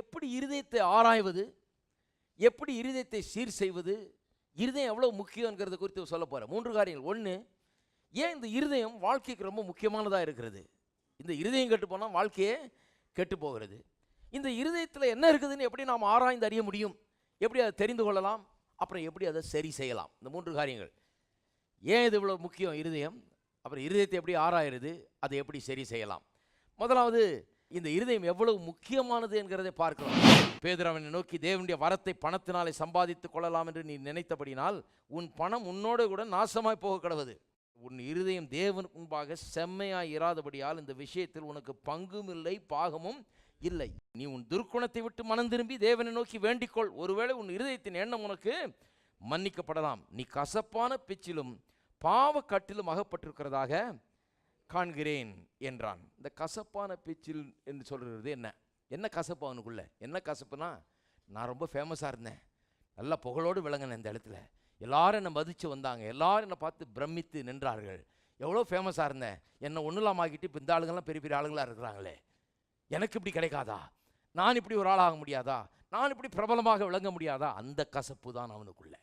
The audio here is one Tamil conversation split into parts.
எப்படி இருதயத்தை ஆராய்வது? எப்படி இருதயத்தை சீர் செய்வது? இருதயம் எவ்வளோ முக்கியங்கிறத குறித்து சொல்ல போகிறேன் மூன்று காரியங்கள். ஒன்று ஏன் இந்த இருதயம் வாழ்க்கைக்கு ரொம்ப முக்கியமானதாக இருக்கிறது? இந்த இருதயம் கெட்டு போனால் வாழ்க்கையே கெட்டு போகிறது. இந்த இருதயத்தில் என்ன இருக்குதுன்னு எப்படி நாம் ஆராய்ந்து அறிய முடியும்? எப்படி அதை தெரிந்து கொள்ளலாம்? அப்புறம் எப்படி அதை சரி செய்யலாம்? இந்த மூன்று காரியங்கள். ஏன் இது இவ்வளோ முக்கியம்? இருதயம். அப்புறம் இருதயத்தை எப்படி ஆராயிறது? அதை எப்படி சரி செய்யலாம்? முதலாவது இந்த இருதயம் எவ்வளவு முக்கியமானது என்கிறதை பார்க்கலாம் பேதர் அவனை நோக்கி தேவனுடைய வரத்தை பணத்தினாலே சம்பாதித்துக் கொள்ளலாம் என்று நீ நினைத்தபடினால் உன் பணம் உன்னோடு கூட நாசமாய் போக கடவுது. உன் இருதயம் தேவன் முன்பாக செம்மையாய் இராதபடியால் இந்த விஷயத்தில் உனக்கு பங்கும் இல்லை பாகமும் இல்லை. நீ உன் துர்க்குணத்தை விட்டு மனம் திரும்பி தேவனை நோக்கி வேண்டிக்கொள். ஒருவேளை உன் இருதயத்தின் எண்ணம் உனக்கு மன்னிக்கப்படலாம். நீ கசப்பான பிச்சிலும் பாவக்கட்டிலும் அகப்பட்டிருக்கிறதாக காண்கிறேன் என்றான். இந்த கசப்பான பேச்சில் என்று சொல்கிறது என்ன? என்ன கசப்பு அவனுக்குள்ள? என்ன கசப்புனா நான் ரொம்ப ஃபேமஸாக இருந்தேன். நல்லா புகழோடு விளங்கினேன் இந்த இடத்துல. எல்லாரும் என்னை மதித்து வந்தாங்க. எல்லாரும் என்னை பார்த்து பிரமித்து நின்றார்கள். எவ்வளோ ஃபேமஸாக இருந்தேன். என்னை ஒன்றுலாம் ஆகிட்டு இப்போ இந்த ஆளுங்கள்லாம் பெரிய பெரிய ஆளுங்களாக இருக்கிறாங்களே. எனக்கு இப்படி கிடைக்காதா? நான் இப்படி ஒரு ஆளாக முடியாதா? நான் இப்படி பிரபலமாக விளங்க முடியாதா? அந்த கசப்பு தான் அவனுக்குள்ளே.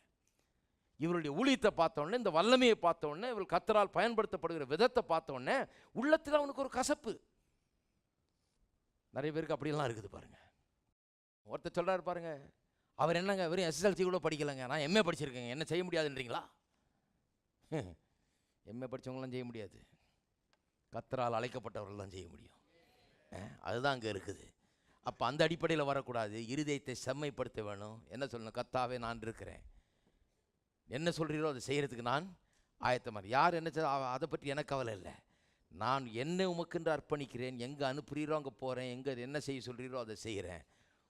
இவருடைய ஊழியத்தை பார்த்த இந்த வல்லமையை பார்த்த இவர் கத்தரால் பயன்படுத்தப்படுகிற விதத்தை பார்த்தோன்னே உள்ளத்தில் அவனுக்கு ஒரு கசப்பு. நிறைய பேருக்கு அப்படிலாம் இருக்குது பாருங்கள் ஒருத்தர் சொல்கிறாரு பாருங்கள் அவர் என்னங்க வெறும் எஸ்எஸ்எல்சி கூட படிக்கலைங்க. நான் எம்ஏ படிச்சிருக்கேங்க. என்ன செய்ய முடியாதுன்றீங்களா? எம்ஏ படித்தவங்களாம் செய்ய முடியாது. கத்தரால் அழைக்கப்பட்டவர்கள் தான் செய்ய முடியும். அதுதான் அங்கே இருக்குது. அப்போ அந்த அடிப்படையில் வரக்கூடாது. இருதயத்தை செம்மைப்படுத்த வேணும். என்ன சொல்லணும்? கத்தாவே நான் இருக்கிறேன். என்ன சொல்கிறீரோ அதை செய்கிறதுக்கு நான் ஆயத்தமாக யார் என்ன அதை பற்றி எனக்கு கவலை இல்லை. நான் என்ன உமக்கென்று அர்ப்பணிக்கிறேன் எங்கே அனுப்புகிறீரோ அங்கே போகிறேன் எங்கே என்ன செய்ய சொல்கிறீரோ அதை செய்கிறேன்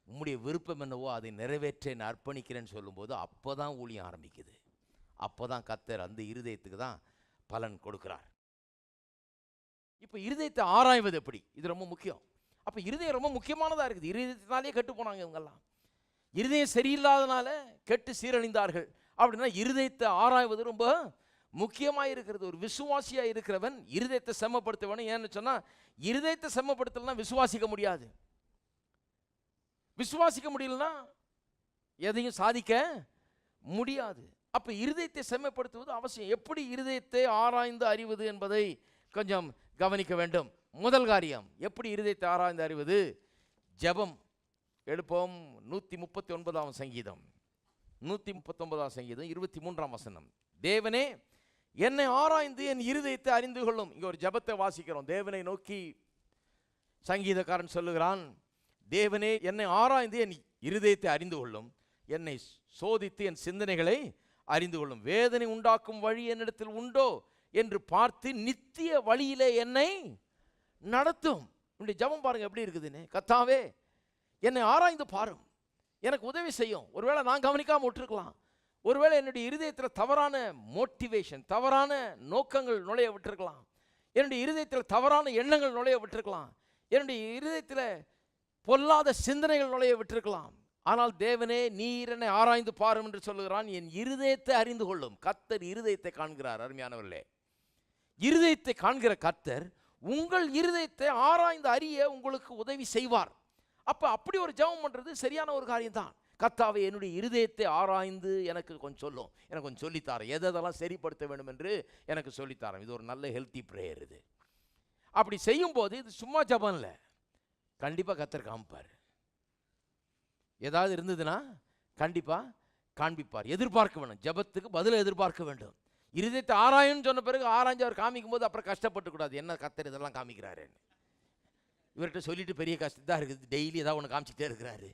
உம்முடைய விருப்பம் என்னவோ அதை நிறைவேற்ற நான் அர்ப்பணிக்கிறேன்னு சொல்லும்போது அப்போ தான் ஊழியம் ஆரம்பிக்குது. அப்போ தான் கத்தர் அந்த இருதயத்துக்கு தான் பலன் கொடுக்கிறார். இப்போ இருதயத்தை ஆராய்வது எப்படி? இது ரொம்ப முக்கியம். அப்போ இருதயம் ரொம்ப முக்கியமானதாக இருக்குது. இருதயத்தினாலே கெட்டு போனாங்க இவங்கெல்லாம். இருதயம் சரியில்லாதனால கெட்டு சீரழிந்தார்கள். அப்படின்னா இருதயத்தை ஆராய்வது ரொம்ப முக்கியமாக இருக்கிறது. ஒரு விசுவாசியாக இருக்கிறவன் இருதயத்தை செம்மப்படுத்த ஏன்னு சொன்னால் இருதயத்தை செம்மப்படுத்தலைன்னா விசுவாசிக்க முடியாது. விசுவாசிக்க முடியலன்னா எதையும் சாதிக்க முடியாது. அப்போ இருதயத்தை செம்மைப்படுத்துவது அவசியம். எப்படி இருதயத்தை ஆராய்ந்து அறிவது என்பதை கொஞ்சம் கவனிக்க வேண்டும். முதல் காரியம் எப்படி இருதயத்தை ஆராய்ந்து அறிவது? ஜெபம். எடுப்போம் நூற்றி முப்பத்தி ஒன்பதாம் சங்கீதம். நூற்றி முப்பத்தொன்பதாம் சங்கீதம் இருபத்தி மூன்றாம் வசனம். தேவனே என்னை ஆராய்ந்து என் இருதயத்தை அறிந்து கொள்ளும். இங்கே ஒரு ஜெபத்தை வாசிக்கிறோம். தேவனை நோக்கி சங்கீதக்காரன் சொல்லுகிறான் தேவனே என்னை ஆராய்ந்து என் இருதயத்தை அறிந்து கொள்ளும். என்னை சோதித்து என் சிந்தனைகளை அறிந்து கொள்ளும். வேதனை உண்டாக்கும் வழி என்னிடத்தில் உண்டோ என்று பார்த்து நித்திய வழியிலே என்னை நடத்தும். இப்படி ஜெபம் பாருங்க எப்படி இருக்குதுன்னு. கத்தாவே என்னை ஆராய்ந்து பாரும். எனக்கு உதவி செய்யும். ஒருவேளை நான் கவனிக்காமல் விட்டுருக்கலாம். ஒருவேளை என்னுடைய இருதயத்தில் தவறான மோட்டிவேஷன் தவறான நோக்கங்கள் நுழைய விட்டுருக்கலாம். என்னுடைய இருதயத்தில் தவறான எண்ணங்கள் நுழைய விட்டுருக்கலாம். என்னுடைய இருதயத்தில் பொல்லாத சிந்தனைகள் நுழைய விட்டுருக்கலாம். ஆனால் தேவனே நீர் என்னை ஆராய்ந்து பாரும் என்று சொல்லுகிறான். என் இருதயத்தை அறிந்து கொள்ளும். கத்தர் இருதயத்தை காண்கிறார் அருமையானவர்களே. இருதயத்தை காண்கிற கர்த்தர் உங்கள் இருதயத்தை ஆராய்ந்து அறிய உங்களுக்கு உதவி செய்வார். அப்போ அப்படி ஒரு ஜெபம் பண்ணுறது சரியான ஒரு காரியம்தான். கத்தாவை என்னுடைய இருதயத்தை ஆராய்ந்து எனக்கு கொஞ்சம் சொல்லும் எனக்கு கொஞ்சம் சொல்லித்தார. எதெல்லாம் சரிப்படுத்த வேண்டும் என்று எனக்கு சொல்லித்தாரம் இது ஒரு நல்ல ஹெல்த்தி ப்ரேயர் இது. அப்படி செய்யும்போது இது சும்மா ஜெபம் இல்லை. கண்டிப்பாக கத்தர் காமிப்பார். ஏதாவது இருந்ததுன்னா கண்டிப்பாக காண்பிப்பார். எதிர்பார்க்க வேண்டும். ஜெபத்துக்கு பதில் எதிர்பார்க்க வேண்டும். இருதயத்தை ஆராயும்னு சொன்ன பிறகு ஆராய்ஞ்சு அவர் காமிக்கும் போது அப்புறம் கஷ்டப்பட்டு கூடாது என்ன கத்தர் இதெல்லாம் காமிக்கிறாருன்னு. இவர்கிட்ட சொல்லிட்டு பெரிய கஷ்டம் தான் இருக்குது டெய்லி ஏதாவது ஒன்று காமிச்சிட்டே இருக்கிறாரு.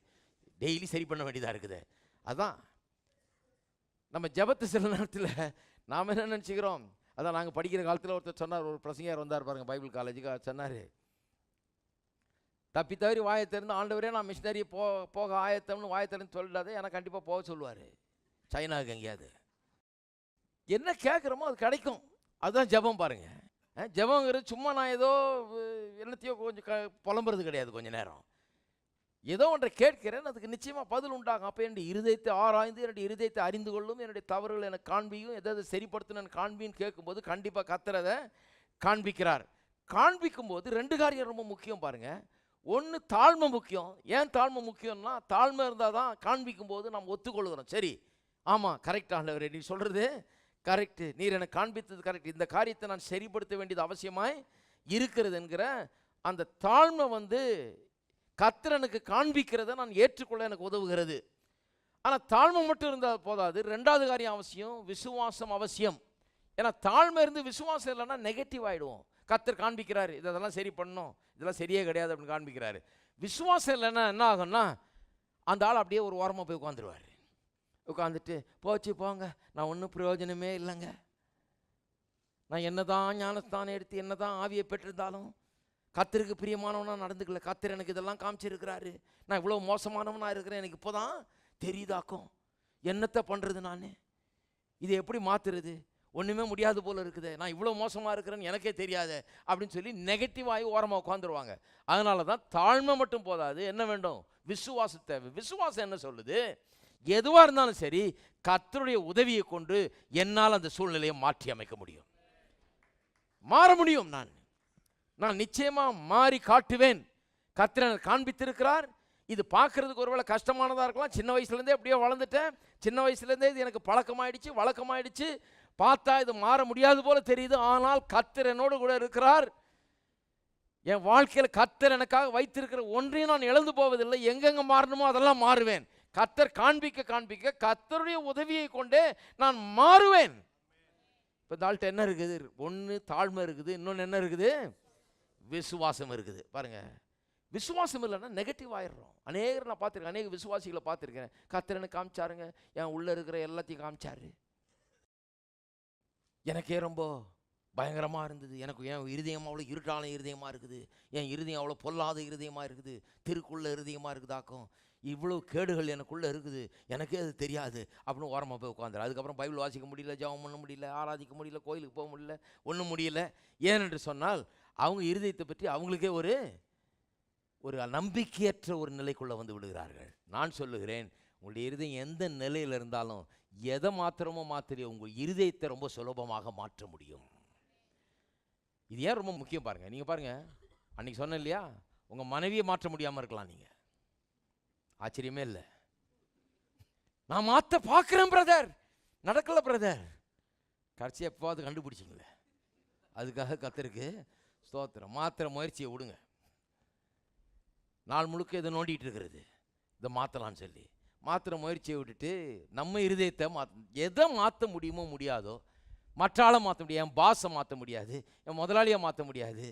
டெய்லி சரி பண்ண வேண்டியதாக இருக்குது. அதான் நம்ம ஜெபத்து சில நேரத்தில் நாம் என்ன நினச்சிக்கிறோம்? அதான் நாங்கள் படிக்கிற காலத்தில் ஒருத்தர் சொன்னார் ஒரு பிரசங்கர் வந்தார் பாருங்க பைபிள் காலேஜுக்கு சொன்னார் தப்பி தவறி வாயை திறந்து ஆண்டவரே நான் மிஷினரி போ போக ஆயத்தம்னு வாயை திறந்து ஏன்னா எனக்கு கண்டிப்பாக போக சொல்லுவார். சைனாவுக்கு எங்கேயாவது. என்ன கேட்குறோமோ அது கிடைக்கும். அதுதான் ஜெபம் பாருங்கள் ஜபங்கிறது சும்மா நான் ஏதோ என்னத்தையோ கொஞ்சம் க புலம்புறது கிடையாது கொஞ்ச நேரம். ஏதோ ஒன்றை கேட்கிறேன் அதுக்கு நிச்சயமாக பதில் உண்டாகும். அப்போ என்னுடைய இருதயத்தை ஆராய்ந்து என்னுடைய இருதயத்தை அறிந்து கொள்ளும் என்னுடைய தவறுகளை எனக்கு காண்பியும் எதாவது சரிப்படுத்தணும் காண்பின்னு கேட்கும்போது கண்டிப்பாக கத்துறதை காண்பிக்கிறார். காண்பிக்கும் போது ரெண்டு காரியம் ரொம்ப முக்கியம் பாருங்க. ஒன்று தாழ்மை முக்கியம். ஏன் தாழ்மை முக்கியம்னா தாழ்மை இருந்தால் தான் காண்பிக்கும் போது நாம் ஒத்துக்கொள்கிறோம் சரி ஆமாம் கரெக்டாக நீ சொல்கிறது கரெக்டு நீர் எனக்கு காண்பித்தது கரெக்ட் இந்த காரியத்தை நான் சரிப்படுத்த வேண்டியது அவசியமாய் இருக்கிறது என்கிற அந்த தாழ்மை வந்து கத்திரனுக்கு காண்பிக்கிறதை நான் ஏற்றுக்கொள்ள எனக்கு உதவுகிறது. ஆனால் தாழ்மை மட்டும் இருந்தால் போதாது. ரெண்டாவது காரியம் அவசியம் விசுவாசம் அவசியம். ஏன்னா தாழ்மை இருந்து விசுவாசம் இல்லைன்னா நெகட்டிவ் ஆகிடுவோம் கத்தர் காண்பிக்கிறாரு இதெல்லாம் சரி பண்ணணும். இதெல்லாம் சரியே கிடையாது அப்படின்னு காண்பிக்கிறாரு. விசுவாசம் இல்லைன்னா என்ன ஆகும்னா அந்த ஆள் அப்படியே ஒரு ஓரமாக போய் உட்காந்துருவார் உட்காந்துட்டு போச்சு போங்க. நான் ஒன்றும் பிரயோஜனமே இல்லைங்க. நான் என்னதான் ஞானஸ்தானம் எடுத்து என்னதான் ஆவியை பெற்றிருந்தாலும் கத்தருக்கு பிரியமானவனாக நடந்துக்கல. கத்தர் எனக்கு இதெல்லாம் காமிச்சிருக்கிறாரு. நான் இவ்வளோ மோசமானவனாக இருக்கிறேன். எனக்கு இப்போ தான் தெரியுதாக்கும். என்னத்தை பண்ணுறது நான்? இதை எப்படி மாற்றுறது ஒன்றுமே முடியாது போல் இருக்குது. நான் இவ்வளோ மோசமாக இருக்கிறேன்னு எனக்கே தெரியாது அப்படின்னு சொல்லி நெகட்டிவாகி ஓரமாக உட்காந்துருவாங்க அதனால தான் தாழ்மை மட்டும் போதாது. என்ன வேண்டும்? விசுவாசம் தேவை. விசுவாசம் என்ன சொல்லுது? எதுவாக இருந்தாலும் சரி கத்தருடைய உதவியை கொண்டு என்னால் அந்த சூழ்நிலையை மாற்றி அமைக்க முடியும். மாற முடியும் நான். நான் நிச்சயமாக மாறி காட்டுவேன். கத்திரனை காண்பித்திருக்கிறார். இது பார்க்கறதுக்கு ஒருவேளை கஷ்டமானதாக இருக்கலாம். சின்ன வயசுலேருந்தே அப்படியே வளர்ந்துட்டேன். சின்ன வயசுலேருந்தே இது எனக்கு பழக்கமாயிடுச்சு வழக்கமாயிடுச்சு. பார்த்தா இது மாற முடியாது போல தெரியுது. ஆனால் கர்த்தர் என்னோடு கூட இருக்கிறார். என் வாழ்க்கையில் கத்தர் எனக்காக வைத்திருக்கிற ஒன்றையும் நான் எழுந்து போவதில்லை. எங்கெங்கே மாறணுமோ அதெல்லாம் மாறுவேன். கத்தர் காண்பிக்க காண்பிக்க கத்தருடைய உதவியை கொண்டே நான் மாறுவேன். இப்போ தாள்கிட்ட என்ன இருக்குது? ஒன்று தாழ்மை இருக்குது இன்னொன்று என்ன இருக்குது? விசுவாசம் இருக்குது. பாருங்க. விசுவாசம் இல்லைன்னா நெகட்டிவ் ஆயிடுறோம். அநேகர் நான் பார்த்துருக்கேன் அநேக விசுவாசிகளை பார்த்துருக்கேன். கர்த்தர் காமிச்சாருங்க. என் உள்ளே இருக்கிற எல்லாத்தையும் காமிச்சாரு. எனக்கே ரொம்ப பயங்கரமாக இருந்தது. எனக்கு என் இருதயம் அவ்வளோ இருட்டான இருதயமாக இருக்குது. என் இருதயம் அவ்வளோ பொல்லாத இருதயமாக இருக்குது. திருக்குள்ள இருதயமாக இருக்குதாக்கும். இவ்வளோ கேடுகள் எனக்குள்ளே இருக்குது. எனக்கே அது தெரியாது. அப்படின்னு ஓரமாக போய் உட்காந்துரு. அதுக்கப்புறம் பைபிள் வாசிக்க முடியல ஜெபம் பண்ண முடியல ஆராதிக்க முடியல கோயிலுக்கு போக முடியல ஒன்றும் முடியல. ஏனென்று சொன்னால் அவங்க இருதயத்தை பற்றி அவங்களுக்கே ஒரு ஒரு நம்பிக்கையற்ற ஒரு நிலைக்குள்ளே வந்து விடுகிறார்கள். நான் சொல்லுகிறேன் உங்களுடைய இருதயம் எந்த நிலையில் இருந்தாலும் எதை மாத்திரமோ மாத்திரையோ உங்கள் இருதயத்தை ரொம்ப சுலபமாக மாற்ற முடியும். இது ஏன் ரொம்ப முக்கியம் பாருங்கள் நீங்கள் பாருங்கள் அன்னைக்கு சொன்னேன் இல்லையா? உங்கள் மனைவியை மாற்ற முடியாமல் இருக்கலாம் நீங்கள் ஆச்சரியமே இல்லை. நான் மாற்ற பார்க்குறேன் பிரதர் நடக்கலை பிரதர் கடைசி எப்போவாது கண்டுபிடிச்சிங்களே. அதுக்காக கத்திருக்கு ஸ்தோத்திரம். மாத்திர முயற்சியை விடுங்க. நாள் முழுக்க இதை நோண்டிகிட்டு இருக்கிறது. இதை மாற்றலான்னு சொல்லி. மாத்திர முயற்சியை விட்டுட்டு நம்ம இருதயத்தை மாற்ற எதை மாற்ற முடியுமோ முடியாதோ மற்ற ஆளை மாற்ற முடியாது என் பாஸை மாற்ற முடியாது என் முதலாளியை மாற்ற முடியாது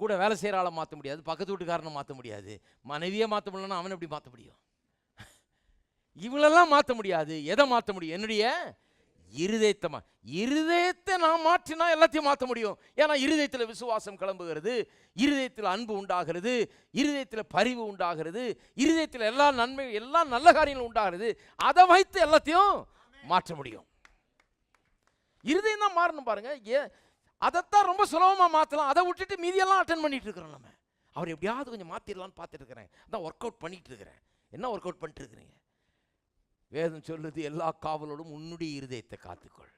கூட வேலை செய்கிற ஆளை மாற்ற முடியாது பக்கத்து வீட்டுக்காரனை மாற்ற முடியாது. மனைவியே மாற்ற முடியலன்னா அவனை எப்படி மாற்ற முடியும்? இவளெல்லாம் மாற்ற முடியாது. எதை மாற்ற முடியும்? என்னுடைய இருதயத்தை மா இருதயத்தை நான் மாற்றினா எல்லாத்தையும் மாற்ற முடியும். ஏன்னா இருதயத்தில் விசுவாசம் கிளம்புகிறது இருதயத்தில் அன்பு உண்டாகிறது இருதயத்தில் பரிவு உண்டாகிறது இருதயத்தில் எல்லா நன்மை எல்லா நல்ல காரியங்களும் உண்டாகிறது. அதை வைத்து எல்லாத்தையும் மாற்ற முடியும். இருதயம் தான் மாறணும் பாருங்க. ஏ அதைத்தான் ரொம்ப சுலபமாக மாற்றலாம் அதை விட்டுட்டு மீதியெல்லாம் அட்டன் பண்ணிட்டு இருக்கிறோம் நம்ம. அவர் எப்படியாவது கொஞ்சம் மாற்றிடலான்னு பார்த்துட்டு இருக்கிறேன். அதான் ஒர்க் அவுட் பண்ணிட்டு இருக்கிறேன். என்ன ஒர்க் அவுட் பண்ணிட்டு இருக்கிறீங்க? வேதம் சொல்லுது எல்லா காவலோடும் உன்னுடைய இருதயத்தை காத்துக்கொள்.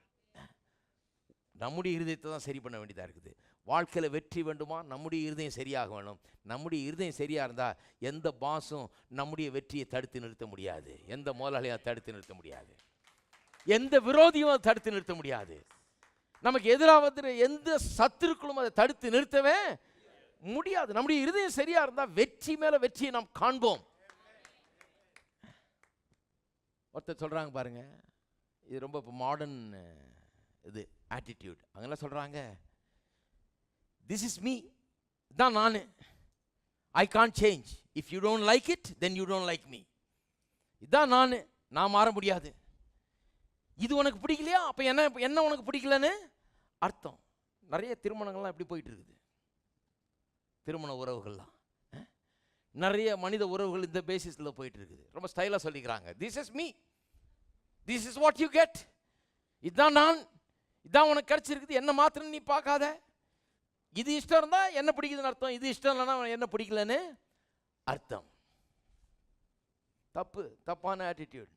நம்முடைய இருதயத்தை தான் சரி பண்ண வேண்டியதாக இருக்குது. வாழ்க்கையில் வெற்றி வேண்டுமா? நம்முடைய இருதயம் சரியாக வேணும். நம்முடைய இருதயம் சரியாக இருந்தால் எந்த பாசும் நம்முடைய வெற்றியை தடுத்து நிறுத்த முடியாது. எந்த முதலாளியாக தடுத்து நிறுத்த முடியாது. எந்த விரோதியும் தடுத்து நிறுத்த முடியாது. நமக்கு எதிராக வந்து எந்த சத்துருக்களும் அதை தடுத்து நிறுத்தவே முடியாது. நம்முடைய இருதயம் சரியாக இருந்தால் வெற்றி மேலே வெற்றியை நாம் காண்போம். ஒருத்தர் சொல்கிறாங்க பாருங்க இது ரொம்ப இப்போ மாடர்ன் இது ஆட்டிடியூட் அங்கெல்லாம் சொல்கிறாங்க திஸ் இஸ் மீ தான் நான். I can change if you don't like it then you don't like me இதான் நான். நான் மாற முடியாது. இது உனக்கு பிடிக்கலையா? அப்போ என்ன என்ன உனக்கு பிடிக்கலன்னு? அர்த்தம். நிறைய திருமணங்கள்லாம் எப்படி போயிட்டு இருக்குது திருமண உறவுகள்லாம். நிறைய மனித உறவுகள் இந்த பேசிஸில் போயிட்டு இருக்குது ரொம்ப ஸ்டைலாக சொல்லிக்கிறாங்க. This is me this is what you get இதுதான் நான். இதான் உனக்கு கிடச்சிருக்குது. என்ன மாத்திரம் நீ பார்க்காத. இது இஷ்டம் இருந்தால் என்ன பிடிக்குதுன்னு அர்த்தம். இது இஷ்டம் இல்லைன்னா என்ன பிடிக்கலன்னு? அர்த்தம். தப்பு. தப்பான ஆட்டிடியூட்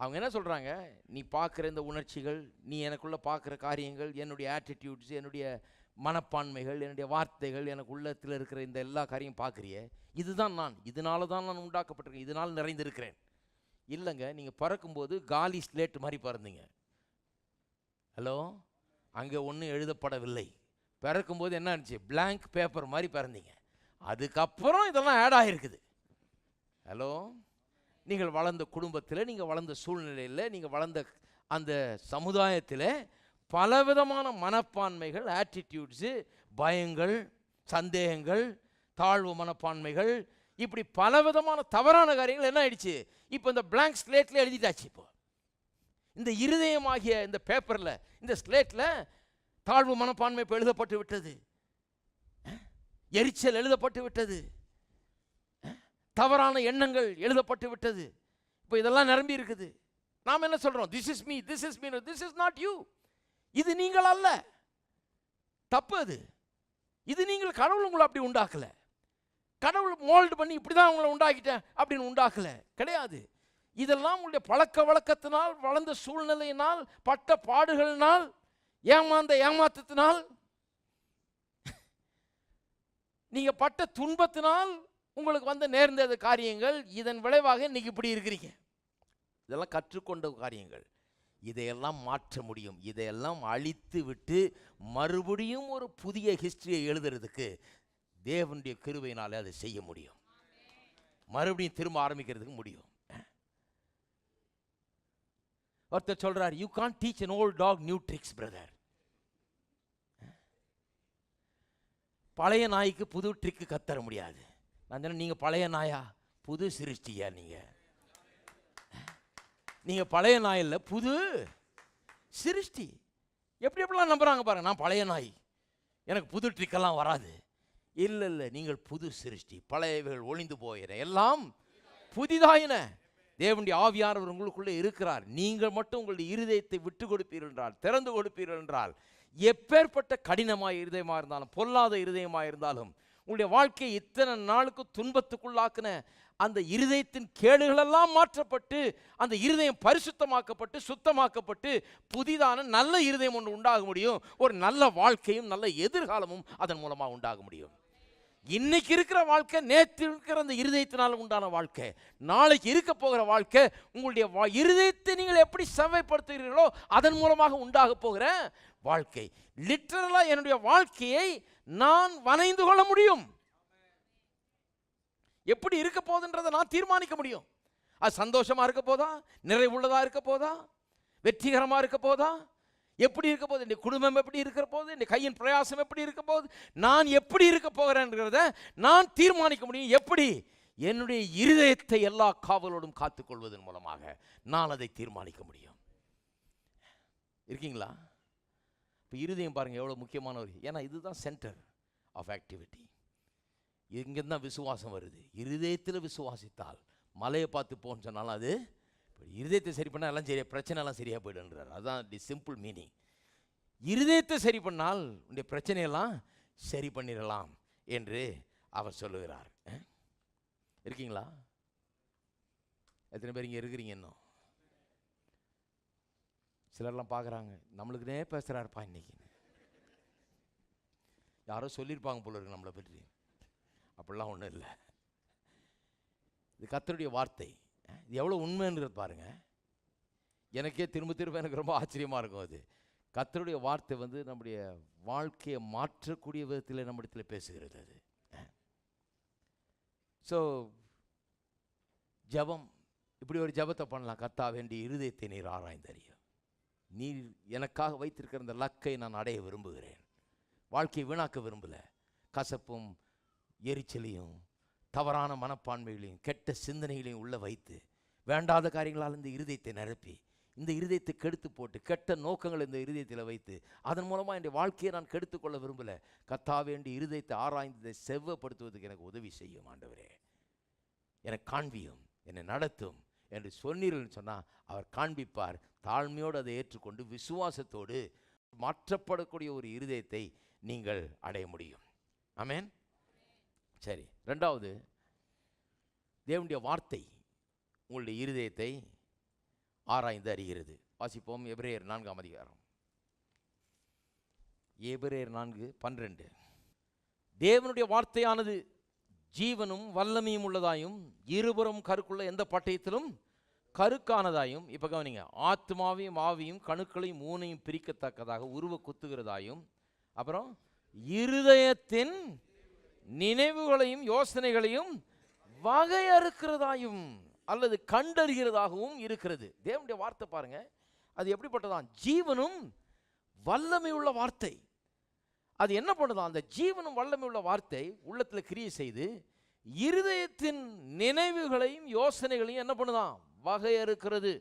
அவங்க என்ன சொல்கிறாங்க நீ பார்க்குற இந்த உணர்ச்சிகள் நீ எனக்குள்ளே பார்க்குற காரியங்கள் என்னுடைய ஆட்டிடியூட்ஸ் என்னுடைய மனப்பான்மைகள் என்னுடைய வார்த்தைகள் எனக்கு உள்ளத்தில் இருக்கிற இந்த எல்லா காரியம் பார்க்குறியே? இதுதான் நான். இதனால தான் நான் உண்டாக்கப்பட்டிருக்கேன். இதனால் நிறைந்திருக்கிறேன். இல்லைங்க நீங்கள் பறக்கும்போது காலி ஸ்லேட் மாதிரி பறந்தீங்க. ஹலோ? அங்கே ஒன்றும் எழுதப்படவில்லை. பிறக்கும்போது என்ன இருந்துச்சு பிளாங்க் பேப்பர் மாதிரி பிறந்தீங்க. அதுக்கப்புறம் இதெல்லாம் ஆட் ஆகிருக்குது ஹலோ? நீங்கள் வளர்ந்த குடும்பத்தில் நீங்கள் வளர்ந்த சூழ்நிலையில் நீங்கள் வளர்ந்த அந்த சமுதாயத்தில் பலவிதமான மனப்பான்மைகள் ஆட்டிடியூட்ஸு பயங்கள் சந்தேகங்கள் தாழ்வு மனப்பான்மைகள் இப்படி பலவிதமான தவறான காரியங்கள் என்ன ஆயிடுச்சு? இப்போ இந்த பிளாங்க் ஸ்லேட்டில் எழுதிட்டாச்சு இப்போ. இந்த இருதயமாகிய இந்த பேப்பரில் இந்த ஸ்லேட்டில் தாழ்வு மனப்பான்மை இப்போ எழுதப்பட்டு விட்டது. எரிச்சல் எழுதப்பட்டு விட்டது. தவறான எண்ணங்கள் எழுதப்பட்டு விட்டது. இப்போ இதெல்லாம் நிரம்பி இருக்குது. நாம் என்ன சொல்கிறோம் this is me this is me this is not you இது நீங்கள் அல்ல. தப்பு அது. இது நீங்கள் கடவுள் உங்களை அப்படி உண்டாக்கலை. கடவுள் மோல்டு பண்ணி இப்படி தான் உங்களை உண்டாக்கிட்டேன் அப்படின்னு உண்டாக்கலை. கிடையாது. இதெல்லாம் உங்களுடைய பழக்க வழக்கத்தினால் வளர்ந்த சூழ்நிலையினால் பட்ட பாடுகளினால் ஏமாந்த ஏமாத்தத்தினால் நீங்கள் பட்ட துன்பத்தினால் உங்களுக்கு வந்து நேர்ந்த காரியங்கள் இதன் விளைவாக இன்னைக்கு இப்படி இருக்கிறீங்க. இதெல்லாம் கற்றுக்கொண்ட காரியங்கள். இதையெல்லாம் மாற்ற முடியும். இதையெல்லாம் அழித்து விட்டு மறுபடியும் ஒரு புதிய ஹிஸ்ட்ரியை எழுதுறதுக்கு தேவனுடைய கிருவையினாலே அதை செய்ய முடியும். மறுபடியும் திரும்ப ஆரம்பிக்கிறதுக்கு முடியும். ஒருத்தர் சொல்கிறார் you can teach an old dog new tricks brother பழைய நாய்க்கு புது ட்ரிக்கு கத்தர முடியாது. நான் சொன்னேன் பழைய நாயா? புது சிருஷ்டியா நீங்கள் நீங்கள் பழைய நாய் இல்லை புது சிருஷ்டி. எப்படி எப்படிலாம் நம்புகிறாங்க பாருங்கள் நான் பழைய நாய் எனக்கு புது ட்ரிக்கெல்லாம் வராது. இல்லை இல்லை நீங்கள் புது சிருஷ்டி பழையவைகள் ஒளிந்து போயின எல்லாம் புதிதாயின. தேவனுடைய ஆவியானவர் உங்களுக்குள்ளே இருக்கிறார். நீங்கள் மட்டும் உங்களுடைய இருதயத்தை விட்டு கொடுப்பீர்கள் என்றால் திறந்து கொடுப்பீர்கள் என்றால் எப்பேற்பட்ட கடினமாக இருதயமாக இருந்தாலும் பொல்லாத இருதயமாக இருந்தாலும் உங்களுடைய வாழ்க்கையை இத்தனை நாளுக்கு துன்பத்துக்குள்ளாக்குன. அந்த இருதயத்தின் கேடுகளெல்லாம் மாற்றப்பட்டு அந்த இருதயம் பரிசுத்தமாக்கப்பட்டு சுத்தமாக்கப்பட்டு புதிதான நல்ல இருதயம் ஒன்று உண்டாக முடியும். ஒரு நல்ல வாழ்க்கையும் நல்ல எதிர்காலமும் அதன் மூலமாக உண்டாக முடியும். இன்னைக்கு இருக்கிற வாழ்க்கை நேற்று இருக்கிற அந்த இருதயத்தினால் உண்டான வாழ்க்கை. நாளைக்கு இருக்க போகிற வாழ்க்கை உங்களுடைய வா- இருதயத்தை நீங்கள் எப்படி செவ்வைப்படுத்துகிறீர்களோ அதன் மூலமாக உண்டாக போகிற வாழ்க்கை. லிட்டரலாக என்னுடைய வாழ்க்கையை நான் வணைந்து கொள்ள முடியும். எப்படி இருக்க போகுதுன்றதை நான் தீர்மானிக்க முடியும். அது சந்தோஷமா இருக்க போதா? நிறைவுள்ளதா இருக்க போதா? வெற்றிகரமா இருக்க போதா? எப்படி இருக்க போகுது? இந்த குடும்பம் எப்படி இருக்கிற போது இந்த கையின் பிரயாசம் எப்படி இருக்க போகுது? நான் எப்படி இருக்க போகிறேன்றத நான் தீர்மானிக்க முடியும். எப்படி? என்னுடைய இருதயத்தை எல்லா காவலோடும் காத்துக்கொள்வதன் மூலமாக நான் அதை தீர்மானிக்க முடியும். இருக்கீங்களா? இப்போ இருதயம் பாருங்கள் எவ்வளோ முக்கியமான ஒரு ஏன்னா இதுதான் சென்டர் ஆஃப் ஆக்டிவிட்டி இங்கேருந்து தான் விசுவாசம் வருது. இருதயத்தில் விசுவாசித்தால் மலையை பார்த்து போன்னு சொன்னாலும் அது இப்போ இருதயத்தை சரி பண்ணால் எல்லாம் சரியா பிரச்சனைலாம் சரியாக போயிடுன்றார் அதுதான் தி சிம்பிள் மீனிங் இருதயத்தை சரி பண்ணால் உடைய பிரச்சனையெல்லாம் சரி பண்ணிடலாம் என்று அவர் சொல்லுகிறார். இருக்கீங்களா? எத்தனை பேர் இங்கே இருக்கிறீங்க இன்னும்? சிலர்லாம் பார்க்குறாங்க நம்மளுக்குனே பேசுகிறாருப்பா இன்னைக்கு. யாரோ சொல்லியிருப்பாங்க போல இருக்கு நம்மளை பற்றி. அப்படிலாம் ஒன்றும் இல்லை. இது கத்தருடைய வார்த்தை. இது எவ்வளோ உண்மைன்றது பாருங்க. எனக்கே திரும்ப திரும்ப எனக்கு ரொம்ப ஆச்சரியமாக இருக்கும் அது. கத்தருடைய வார்த்தை வந்து நம்முடைய வாழ்க்கையை மாற்றக்கூடிய விதத்தில் நம்மிடத்தில் பேசுகிறது அது. ஸோ ஜெபம் இப்படி ஒரு ஜெபத்தை பண்ணலாம். கத்தா வேண்டிய இருதயத்தை நீர் ஆராய்ந்தறிய நீர் எனக்காக வைத்திருக்கிற இந்த லக்கை நான் அடைய விரும்புகிறேன். வாழ்க்கையை வீணாக்க விரும்பல. கசப்பும் எரிச்சலையும் தவறான மனப்பான்மைகளையும் கெட்ட சிந்தனைகளையும் உள்ள வைத்து வேண்டாத காரியங்களால் இந்த இருதயத்தை நிரப்பி இந்த இருதயத்தை கெடுத்து போட்டு கெட்ட நோக்கங்கள் இந்த இருதயத்தில் வைத்து அதன் மூலமாக என்னுடைய வாழ்க்கையை நான் கெடுத்துக்கொள்ள விரும்பல. கத்தா வேண்டி இருதயத்தை ஆராய்ந்ததை செவ்வப்படுத்துவதற்கு எனக்கு உதவி செய்யும் ஆண்டவரே. எனக்கு காண்பியும் என்னை நடத்தும். என்று சொன்னீர்கள் சொன்னால் அவர் காண்பிப்பார். தாழ்மையோடு அதை ஏற்றுக்கொண்டு விசுவாசத்தோடு மாற்றப்படக்கூடிய ஒரு இருதயத்தை நீங்கள் அடைய முடியும். அமேன் சரி ரெண்டாவது தேவனுடைய வார்த்தை உங்களுடைய இருதயத்தை ஆராய்ந்து அறிகிறது. வாசிப்போம் எபிரேயர் நான்காம் அதிகாரம். எபிரேயர் நான்கு பன்னிரண்டு. தேவனுடைய வார்த்தையானது ஜீவனும் வல்லமையும் உள்ளதாயும் இருபுறம் கருக்குள்ள எந்த பட்டயத்திலும் கருக்கானதாயும் இப்போ கவனிங்க ஆத்மாவையும் ஆவியும் கணுக்களையும் மூனையும் பிரிக்கத்தக்கதாக உருவ குத்துகிறதாயும் அப்புறம் இருதயத்தின் நினைவுகளையும் யோசனைகளையும் வகையறுக்கிறதாயும் அல்லது கண்டறிகிறதாகவும் இருக்கிறது. தேவனுடைய வார்த்தை பாருங்க அது எப்படிப்பட்டதான்? ஜீவனும் வல்லமை உள்ள வார்த்தை. அது என்ன பண்ணுதான் அந்த ஜீவனும் வல்லமை உள்ள வார்த்தை உள்ளத்தில் கிரியை செய்து இருதயத்தின் நினைவுகளையும் யோசனைகளையும் என்ன பண்ணுதான் வகையறுக்கிறது.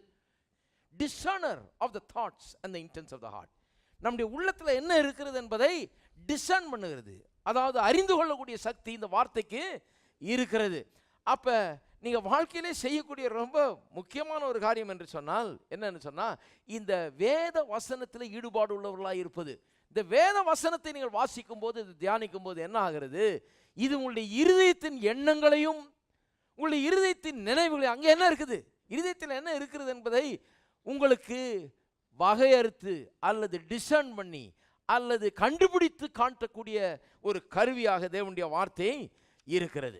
Discerner of the thoughts and the intents of the heart நம்முடைய உள்ளத்தில் என்ன இருக்கிறது என்பதை டிசர்ன் பண்ணுகிறது. அதாவது அறிந்து கொள்ளக்கூடிய சக்தி இந்த வார்த்தைக்கு இருக்கிறது. அப்போ நீங்கள் வாழ்க்கையிலே செய்யக்கூடிய ரொம்ப முக்கியமான ஒரு காரியம் என்று சொன்னால் என்னன்னு சொன்னால் இந்த வேத வசனத்தில் ஈடுபாடு உள்ளவர்களாக இருப்பது. இந்த வேத வசனத்தை நீங்கள் வாசிக்கும் போது இது தியானிக்கும் போது என்ன ஆகிறது? இது உங்களுடைய இருதயத்தின் எண்ணங்களையும் உங்களுடைய இருதயத்தின் நினைவுகளையும் அங்கே என்ன இருக்குது? இருதயத்தில் என்ன இருக்கிறது என்பதை உங்களுக்கு வகையறுத்து அல்லது டிசைன் பண்ணி அல்லது கண்டுபிடித்து காட்டக்கூடிய ஒரு கருவியாக தேவனுடைய வார்த்தை இருக்கிறது.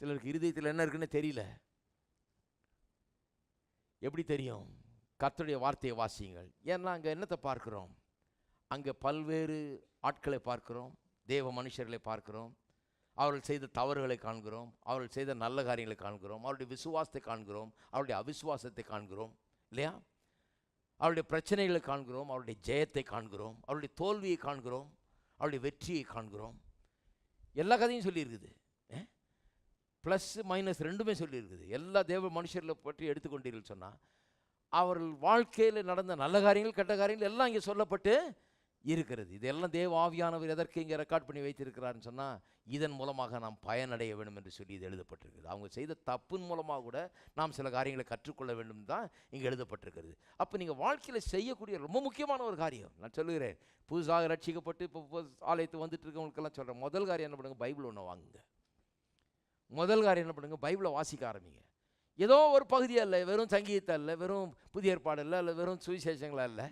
சிலருக்கு இருதயத்தில் என்ன இருக்குன்னு தெரியல. எப்படி தெரியும்? கத்தருடைய வார்த்தையை வாசியுங்கள். ஏன்னா அங்கே என்னத்தை பார்க்கிறோம்? அங்கே பல்வேறு ஆட்களை பார்க்கிறோம் தேவ மனுஷர்களை பார்க்கிறோம் அவர்கள் செய்த தவறுகளை காண்கிறோம் அவர்கள் செய்த நல்ல காரியங்களை காண்கிறோம் அவருடைய விசுவாசத்தை காண்கிறோம் அவருடைய அவிசுவாசத்தை காண்கிறோம் இல்லையா? அவருடைய பிரச்சனைகளை காண்கிறோம் அவருடைய ஜெயத்தை காண்கிறோம் அவருடைய தோல்வியை காண்கிறோம் அவருடைய வெற்றியை காண்கிறோம். எல்லா கதையும் சொல்லியிருக்குது. ப்ளஸ் மைனஸ் ரெண்டுமே சொல்லியிருக்குது. எல்லா தேவ மனுஷர்களை பற்றி எடுத்துக்கொண்டீர்கள் சொன்னால் அவர்கள் வாழ்க்கையில் நடந்த நல்ல காரியங்கள் கெட்ட காரியங்கள் எல்லாம் இங்கே சொல்லப்பட்டு இருக்கிறது. இதெல்லாம் தேவ ஆவியானவர் எதற்கு இங்கே ரெக்கார்ட் பண்ணி வைத்திருக்கிறாருன்னு சொன்னால் இதன் மூலமாக நாம் பயனடைய வேண்டும் என்று சொல்லி இது எழுதப்பட்டிருக்குது. அவங்க செய்த தப்பின் மூலமாக கூட நாம் சில காரியங்களை கற்றுக்கொள்ள வேண்டும் தான் இங்கே எழுதப்பட்டிருக்கிறது. அப்போ நீங்கள் வாழ்க்கையில் செய்யக்கூடிய ரொம்ப முக்கியமான ஒரு காரியம். நான் சொல்லுகிறேன் புதுசாக ரட்சிக்கப்பட்டு இப்போ ஆலயத்து வந்துட்டு இருக்கவங்களுக்கெல்லாம் சொல்கிறேன் முதல் காரியம் என்ன பண்ணுங்க? பைபிள் ஒன்று வாங்குங்க. முதல் காரியம் என்ன பண்ணுங்க? பைபிளை வாசிக்க ஆரம்பிங்க. ஏதோ ஒரு பகுதி அல்ல வெறும் சங்கீதத்தை அல்ல வெறும் புதிய ஏற்பாடு இல்லை அல்ல வெறும் சுவிசேஷங்களா இல்லை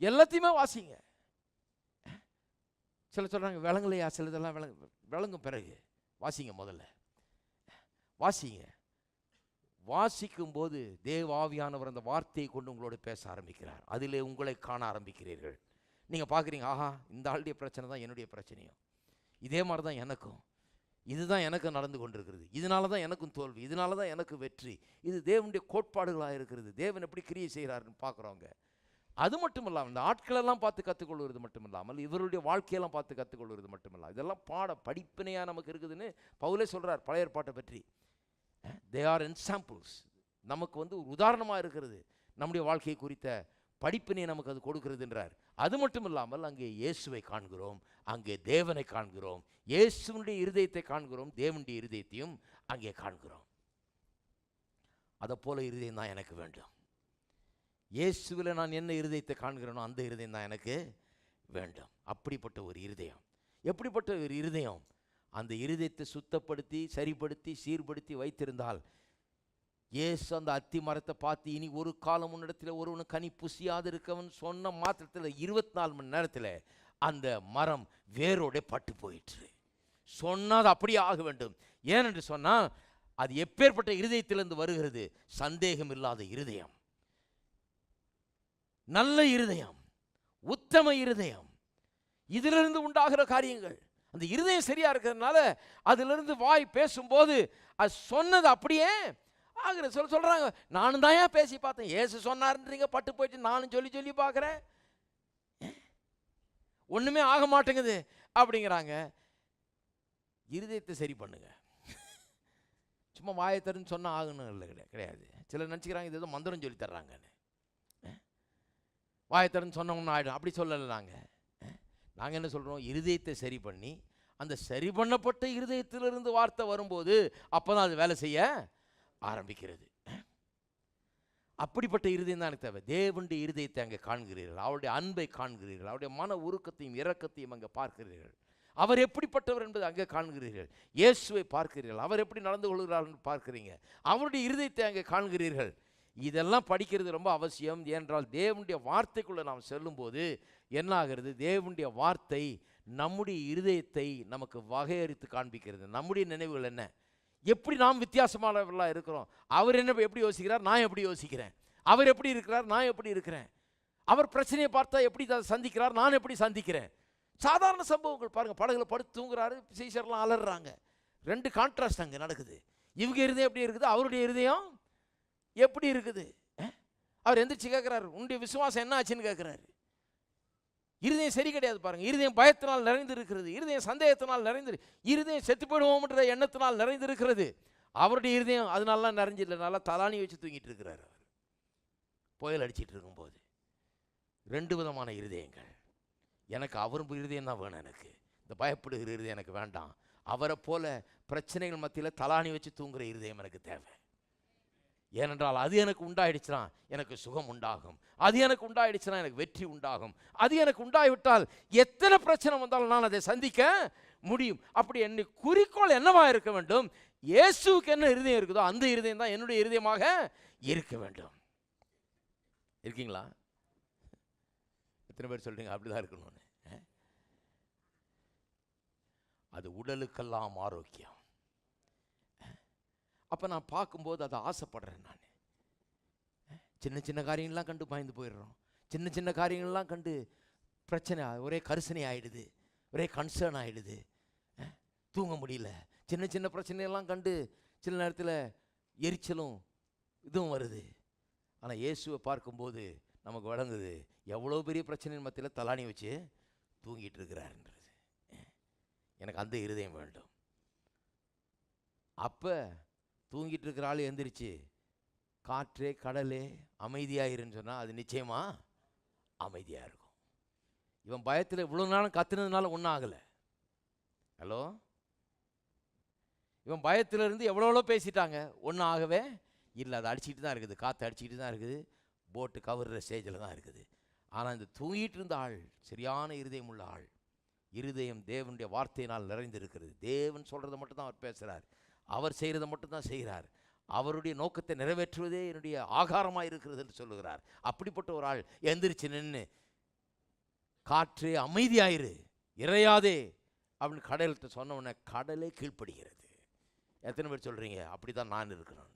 எல்லாத்தையுமே வாசிங்க. சில சொல்கிறாங்க விளங்கலையா சில இதெல்லாம் விளங்கு விளங்கும் பிறகு வாசிங்க முதல்ல. வாசிங்க. வாசிக்கும் போது தேவாவியானவர் அந்த வார்த்தையை கொண்டு உங்களோட பேச ஆரம்பிக்கிறார். அதிலே உங்களை காண ஆரம்பிக்கிறீர்கள். நீங்கள் பார்க்குறீங்க ஆஹா இந்த ஆளுடைய பிரச்சனை தான் என்னுடைய பிரச்சனையும். இதே மாதிரி தான் எனக்கும். இதுதான் எனக்கு நடந்து கொண்டிருக்கிறது. இதனால தான் எனக்கும் தோல்வி. இதனால தான் எனக்கு வெற்றி. இது தேவனுடைய கோட்பாடுகளாக இருக்கிறது. தேவன் எப்படி கிரியை செய்கிறாருன்னு பார்க்குறவங்க அது மட்டும் இல்லாமல் இந்த ஆட்களெல்லாம் பார்த்து கற்றுக்கொள்வது மட்டும் இல்லாமல் இவருடைய வாழ்க்கையெல்லாம் பார்த்து கற்றுக்கொள்வது மட்டும் இல்லாமல் இதெல்லாம் பாட படிப்பினையாக நமக்கு இருக்குதுன்னு பவுலே சொல்கிறார் பழைய ஏற்பாட்டை பற்றி. தே ஆர் என்சாம்பிள்ஸ் நமக்கு வந்து ஒரு உதாரணமாக இருக்கிறது. நம்முடைய வாழ்க்கையை குறித்த படிப்பினை நமக்கு அது கொடுக்கிறதுன்றார். அது மட்டும் இல்லாமல் அங்கே இயேசுவை காண்கிறோம் அங்கே தேவனை காண்கிறோம் இயேசுனுடைய இருதயத்தை காண்கிறோம் தேவனுடைய இருதயத்தையும் அங்கே காண்கிறோம். அதை போல இருதயம் தான் எனக்கு வேண்டும். இயேசுவில் நான் என்ன இருதயத்தை காண்கிறேனோ அந்த இருதயம் தான் எனக்கு வேண்டும். அப்படிப்பட்ட ஒரு இருதயம். எப்படிப்பட்ட ஒரு இருதயம்? அந்த இருதயத்தை சுத்தப்படுத்தி சரிப்படுத்தி சீர்படுத்தி வைத்திருந்தால் இயேசு அந்த அத்தி மரத்தை பார்த்து இனி ஒரு காலம் முன்னிடத்தில் ஒருவனு கனி புசியாது இருக்கவன் சொன்ன மாத்திரத்தில் இருபத்தி நாலு மணி நேரத்தில் அந்த மரம் வேரோட பட்டு போயிற்று. சொன்னால் அப்படியே ஆக வேண்டும். ஏனென்று சொன்னால் அது எப்பேற்பட்ட இருதயத்திலிருந்து வருகிறது? சந்தேகம் இல்லாத இருதயம். நல்ல இருதயம் உத்தம இருதயம். இதிலிருந்து உண்டாகிற காரியங்கள் அந்த இருதயம் சரியாக இருக்கிறதுனால அதிலிருந்து வாய் பேசும்போது அது சொன்னது அப்படியே ஆகிற சொல்ல சொல்கிறாங்க நானும் தான் ஏன் பேசி பார்த்தேன். ஏசு சொன்னார்ன்றீங்க பட்டு போயிட்டு நானும் சொல்லி சொல்லி பார்க்குறேன். ஒன்றுமே ஆக மாட்டேங்குது அப்படிங்கிறாங்க. இருதயத்தை சரி பண்ணுங்க. சும்மா வாயை தருன்னு சொன்னால் ஆகணும் இல்லை கிடையாது. கிடையாது சிலர் நினச்சிக்கிறாங்க இது ஏதோ மந்திரம் சொல்லி தர்றாங்கன்னு. வாயை சொன்னோம்னு ஆகிடும் அப்படி சொல்லலை நாங்கள் நாங்கள் என்ன சொல்கிறோம் இருதயத்தை சரி பண்ணி அந்த சரி பண்ணப்பட்ட இருதயத்திலிருந்து வார்த்தை வரும்போது அப்போ தான் அது வேலை செய்ய ஆரம்பிக்கிறது. அப்படிப்பட்ட இருதயம் தான் எனக்கு தேவை. தேவனுடைய இருதயத்தை அங்கே காண்கிறீர்கள். அவருடைய அன்பை காண்கிறீர்கள். அவருடைய மன உருக்கத்தையும் இரக்கத்தையும் அங்கே பார்க்கிறீர்கள். அவர் எப்படிப்பட்டவர் என்பதை அங்கே காண்கிறீர்கள். இயேசுவை பார்க்கிறீர்கள். அவர் எப்படி நடந்து கொள்கிறார் என்று பார்க்கிறீங்க. அவருடைய இருதயத்தை அங்கே காண்கிறீர்கள். இதெல்லாம் படிக்கிறது ரொம்ப அவசியம் ஏனென்றால் தேவனுடைய வார்த்தைக்குள்ளே நாம் செல்லும்போது என்ன ஆகிறது தேவனுடைய வார்த்தை நம்முடைய இருதயத்தை நமக்கு வகையறித்து காண்பிக்கிறது. நம்முடைய நினைவுகள் என்ன? எப்படி நாம் வித்தியாசமானவர்களாக இருக்கிறோம்? அவர் என்ன எப்படி யோசிக்கிறார்? நான் எப்படி யோசிக்கிறேன்? அவர் எப்படி இருக்கிறார்? நான் எப்படி இருக்கிறேன்? அவர் பிரச்சனையை பார்த்தா எப்படி அதை சந்திக்கிறார்? நான் எப்படி சந்திக்கிறேன்? சாதாரண சம்பவங்கள் பாருங்கள் படகுல படுத்து தூங்குறாரு சீசர்லாம் அலறாங்க ரெண்டு கான்ட்ராஸ்ட் அங்கே நடக்குது. இவங்க இருதயம் எப்படி இருக்குது? அவருடைய இருதயம் எப்படி இருக்குது? அவர் எந்திரிச்சு கேட்குறாரு உன்னுடைய விசுவாசம் என்ன ஆச்சுன்னு கேட்குறாரு இருதயம் சரி கிடையாது பாருங்கள் இருதயம் பயத்தினால் நிறைந்திருக்கிறது இருதயம் சந்தேகத்தினால் நிறைந்து இருதயம் செத்து போயிடுவோம்ன்ற எண்ணத்தினால் நிறைந்திருக்கிறது. அவருடைய இருதயம் அதனாலலாம் நிறைஞ்சில்லை நல்லா தலாணி வச்சு தூங்கிட்டு இருக்கிறார் அவர். புயல் அடிச்சிட்டு இருக்கும்போது. ரெண்டு விதமான இருதயங்கள். எனக்கு அவரும் இருதயம் தான் வேணும் எனக்கு. இந்த பயப்படுகிற இருதயம் எனக்கு வேண்டாம். அவரை போல பிரச்சனைகள் மத்தியில் தலாணி வச்சு தூங்குற இருதயம் எனக்கு தேவை. ஏனென்றால் அது எனக்கு உண்டாயிடுச்சுனா எனக்கு சுகம் உண்டாகும். அது எனக்கு உண்டாயிடுச்சுனா எனக்கு வெற்றி உண்டாகும். அது எனக்கு உண்டாகிவிட்டால் எத்தனை பிரச்சனை வந்தாலும் நான் அதை சந்திக்க முடியும். அப்படி என்னை குறிக்கோள் என்னவா இருக்க வேண்டும்? இயேசுவுக்கு என்ன இருதயம் இருக்குதோ அந்த இருதயம் தான் என்னுடைய இருதயமாக இருக்க வேண்டும். இருக்கீங்களா? எத்தனை பேர் சொல்றீங்க? அப்படிதான் இருக்கணும்னு. அது உடலுக்கெல்லாம் ஆரோக்கியம். அப்போ நான் பார்க்கும்போது அதை ஆசைப்படுறேன் நான். சின்ன சின்ன காரியங்கள்லாம் கண்டு பாய்ந்து போயிடுறோம். சின்ன சின்ன காரியங்கள்லாம் கண்டு பிரச்சனை ஒரே கரிசனை ஆயிடுது. ஒரே கன்சர்ன் ஆயிடுது. தூங்க முடியல. சின்ன சின்ன பிரச்சனையெல்லாம் கண்டு சில நேரத்தில் எரிச்சலும் இதுவும் வருது. ஆனால் இயேசுவை பார்க்கும்போது நமக்கு வழங்குது எவ்வளோ பெரிய பிரச்சனையின் மத்தியில் தலாணி வச்சு தூங்கிட்டு இருக்கிறாருன்றது. எனக்கு அந்த இருதயம் வேண்டும். அப்போ தூங்கிட்டு இருக்கிற ஆள் எந்திரிச்சு காற்றே கடலே அமைதியாயிருன்னு சொன்னால் அது நிச்சயமா அமைதியாக இருக்கும். இவன் பயத்தில் இவ்வளோ நேரம் கத்துனதுனால ஒன்றும் ஆகலை. ஹலோ? இவன் பயத்திலிருந்து எவ்வளோ எவ்வளோ பேசிட்டாங்க ஒன்றும் ஆகவே இல்லை அது அடிச்சிக்கிட்டு தான் இருக்குது காற்று அடிச்சிட்டு தான் இருக்குது போட்டு கவர்ற ஸ்டேஜில் தான் இருக்குது. ஆனால் இந்த தூங்கிட்டு இருந்த ஆள் சரியான இருதயம் உள்ள ஆள் இருதயம் தேவனுடைய வார்த்தையினால் நிறைந்திருக்கிறது. தேவன் சொல்கிறத மட்டும் தான் அவர் பேசுகிறார் அவர் செய்கிறத மட்டும் தான் செய்கிறார். அவருடைய நோக்கத்தை நிறைவேற்றுவதே என்னுடைய ஆகாரமாக இருக்கிறது என்று சொல்லுகிறார். அப்படிப்பட்ட ஒரு ஆள் எந்திரிச்சு நின்று காற்று அமைதியாயிரு இறையாதே அப்படின்னு கடல்கிட்ட சொன்ன உடனே கடலே கீழ்ப்படுகிறது. எத்தனை பேர் சொல்கிறீங்க அப்படி தான் நான் இருக்கிறேன்.